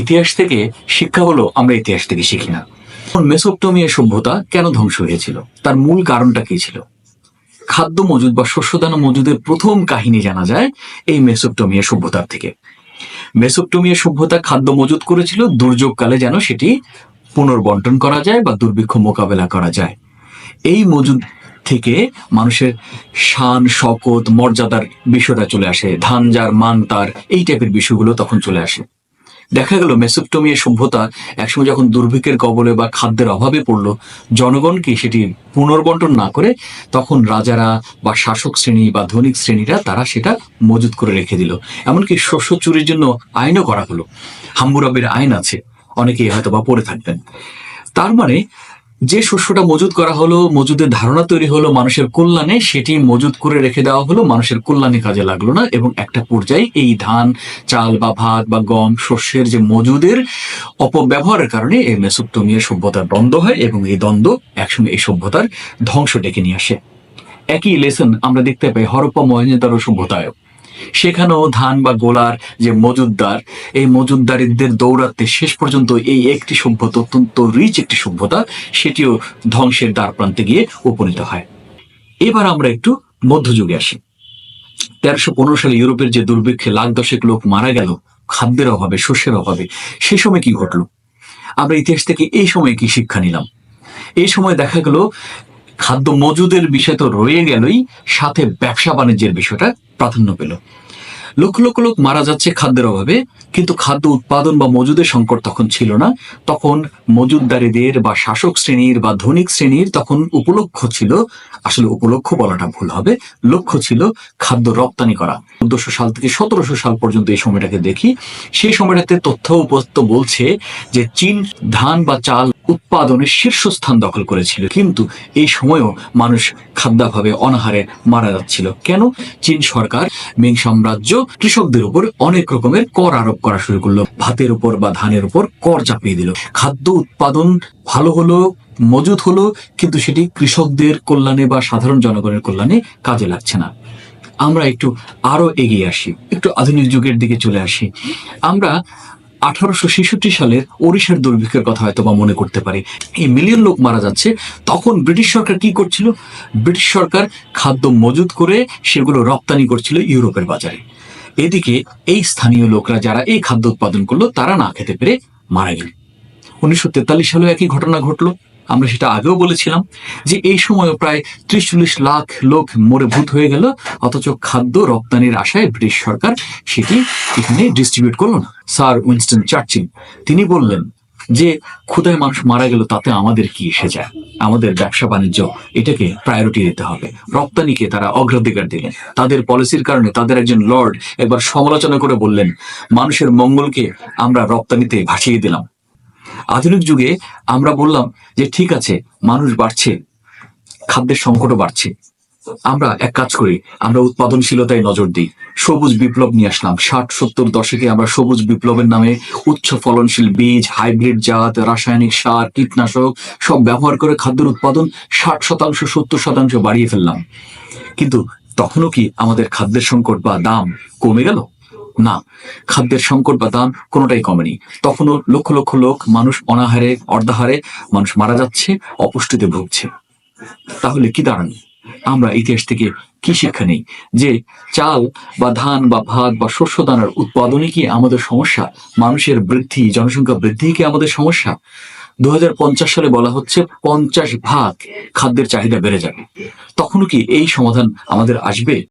ইতিহাস থেকে শিক্ষা হলো আমরা ইতিহাস থেকে শিখি না। মেসোপটোমিয়া সভ্যতা কেন ধ্বংস হয়েছিল? তার মূল কারণটা কি ছিল? খাদ্য মজুদ বা শস্যদানা মজুদের প্রথম কাহিনী জানা যায় এই মেসোপটোমিয়া সভ্যতার থেকে। মেসোপটোমিয়া সভ্যতা খাদ্য মজুদ করেছিল, দুর্যোগকালে যেন সেটি পুনর্বন্টন করা যায় বা দুর্ভিক্ষ মোকাবেলা করা যায়। এই মজুদ থেকে মানুষের শান, শকত, মর্যাদার বিষয়টা চলে আসে, ধান যার মান, তার এই টাইপের বিষয়গুলো তখন চলে আসে। দেখা গেল মেসোপটোমিয়া সভ্যতা একসময় যখন দুর্ভিক্ষের কবলে বা খাদ্যের অভাবে পড়ল জনগণকে সেটি পুনর্বন্টন না করে তখন রাজারা বা শাসক শ্রেণি বা ধনিক শ্রেণীরা তারা সেটা মজুত করে রেখে দিল। এমনকি শস্য চুরির জন্য আইনও করা হলো। হাম্বুরাবের আইন আছে, অনেকেই হয়তো বা পড়ে থাকবেন। তার মানে যে শস্যটা মজুদ করা হলো, মজুদের ধারণা তৈরি হলো, মানুষের কল্যাণে সেটি মজুদ করে রেখে দেওয়া হলো, মানুষের কল্যাণে কাজে লাগল না। এবং একটা পর্যায়ে এই ধান, চাল বা ভাত বা গম, শস্যের যে মজুদের অপব্যবহারের কারণে এই মেসোপটোমিয়া সভ্যতার দ্বন্দ্ব হয় এবং এই দ্বন্দ্ব একসঙ্গে এই সভ্যতার ধ্বংস ডেকে নিয়ে আসে। একই লেসন আমরা দেখতে পাই হরপ্পা মহেঞ্জোদারো সভ্যতায় সেখানেও ধান বা গোলার যে মজুদদার, এই মজুদদারিদের দৌড়াতে শেষ পর্যন্ত এই একটি সভ্যতা, অত্যন্ত রিচ একটি সভ্যতা, সেটিও ধ্বংসের দ্বার প্রান্তে গিয়ে উপনীত হয়। এবার আমরা একটু মধ্যযুগে আসি। তেরোশো পনেরো সালে ইউরোপের যে দুর্ভিক্ষে লাখ দশেক লোক মারা গেল, খাদ্যের অভাবে, শস্যের অভাবে, সে সময় কি ঘটলো? আমরা ইতিহাস থেকে এই সময় কি শিক্ষা নিলাম? এই সময় দেখা গেল, খাদ্য মজুদের বিষয় তো রয়ে গেলই, সাথে ব্যবসা বাণিজ্যের বিষয়টা প্রাধান্য পেল। লক্ষ লক্ষ লোক মারা যাচ্ছে খাদ্যের অভাবে, কিন্তু খাদ্য উৎপাদন বা মজুদের সংকট তখন ছিল না। তখন মজুদদারিদের বা শাসক শ্রেণির বা ধনিক শ্রেণির তখন উপলক্ষ ছিল। আসলে উপলক্ষ বলাটা ভুল হবে। লক্ষ্য ছিল খাদ্য রপ্তানি করা। চোদ্দশো সাল থেকে সতেরোশো সাল পর্যন্ত এই সময়টাকে দেখি। সেই সময়টাতে তথ্য উপস্থিত বলছে যে চীন ধান বা চাল উৎপাদনের শীর্ষস্থান দখল করেছিল। কিন্তু এই সময়েও মানুষ খাদ্যাভাবে অনাহারে মারা যাচ্ছিল। কেন? চীন সরকার, মিং সাম্রাজ্য কৃষকদের উপর অনেক রকমের কর আরোপ করা শুরু করল। ভাতের উপর বা ধানের উপর কর চাপিয়ে দিল। খাদ্য উৎপাদন ভালো হলো মজুদ হলো, কিন্তু সেটি কৃষকদের কল্যাণে বা সাধারণ জনগণের কল্যাণে কাজে লাগছে না। আমরা একটু আরও এগিয়ে আসি। একটু আধুনিক যুগের দিকে চলে আসি। আমরা আঠারোশো ছেষট্টি সালের ওড়িশার দুর্ভিক্ষের কথা হয়তো বা মনে করতে পারি। এই মিলিয়ন লোক মারা যাচ্ছে। তখন ব্রিটিশ সরকার কি করছিল? ব্রিটিশ সরকার খাদ্য মজুত করে সেগুলো রপ্তানি করছিল ইউরোপের বাজারে। এদিকে এই স্থানীয় লোকরা যারা এই খাদ্য উৎপাদন করল, তারা না খেতে পেরে মারা গেল। উনিশশো তেতাল্লিশ সালেও একই ঘটনা ঘটলো। আমরা সেটা আগেও বলেছিলাম যে এই সময় প্রায় ত্রিশ চল্লিশ লাখ লোক মরে ভূত হয়ে গেল, অথচ খাদ্য রপ্তানির আশায় ব্রিটিশ সরকার সেটি এখানে ডিস্ট্রিবিউট করল না। স্যার উইনস্টন চার্চিল, তিনি বললেন যে ক্ষুদায় মানুষ মারা গেল, তাতে আমাদের কি এসে যায়? আমাদের ব্যবসা বাণিজ্য এটাকে প্রায়োরিটি দিতে হবে। রপ্তানিকে তারা অগ্রাধিকার দিলেন। তাদের পলিসির কারণে তাদের একজন লর্ড একবার সমালোচনা করে বললেন, মানুষের মঙ্গলকে আমরা রপ্তানিতে ভাসিয়ে দিলাম। আধুনিক যুগে আমরা বললাম যে ঠিক আছে, মানুষ বাড়ছে, খাদ্যের সংকটও বাড়ছে। আমরা এক কাজ করি, আমরা উৎপাদনশীলতায় নজর দিই। সবুজ বিপ্লব নিয়ে আসলাম। ষাট, সত্তর দশকে আমরা সবুজ বিপ্লবের নামে উচ্চ ফলনশীল বীজ, হাইব্রিড জাত, রাসায়নিক সার, কীটনাশক সব ব্যবহার করে খাদ্যের উৎপাদন ষাট শতাংশ, সত্তর শতাংশ বাড়িয়ে ফেললাম। কিন্তু তখনও কি আমাদের খাদ্যের সংকট বা দাম কমে গেল? না, খাদ্যের সংকট বা দাম কোনোটাই কমেনি। তখনও লক্ষ লক্ষ লোক মানুষ অনাহারে, অর্ধাহারে মানুষ মারা যাচ্ছে, অপুষ্টিতে ভুগছে। তাহলে কি দাঁড়ান? আমরা ইতিহাস থেকে কি শিক্ষা নেই যে চাল বা ধান বা ভাত বা শস্য দানার উৎপাদনই কি আমাদের সমস্যা? মানুষের বৃদ্ধি, জনসংখ্যা বৃদ্ধি কি আমাদের সমস্যা? দু হাজার পঞ্চাশ সালে বলা হচ্ছে পঞ্চাশ ভাগ খাদ্যের চাহিদা বেড়ে যাবে। তখনও কি এই সমাধান আমাদের আসবে?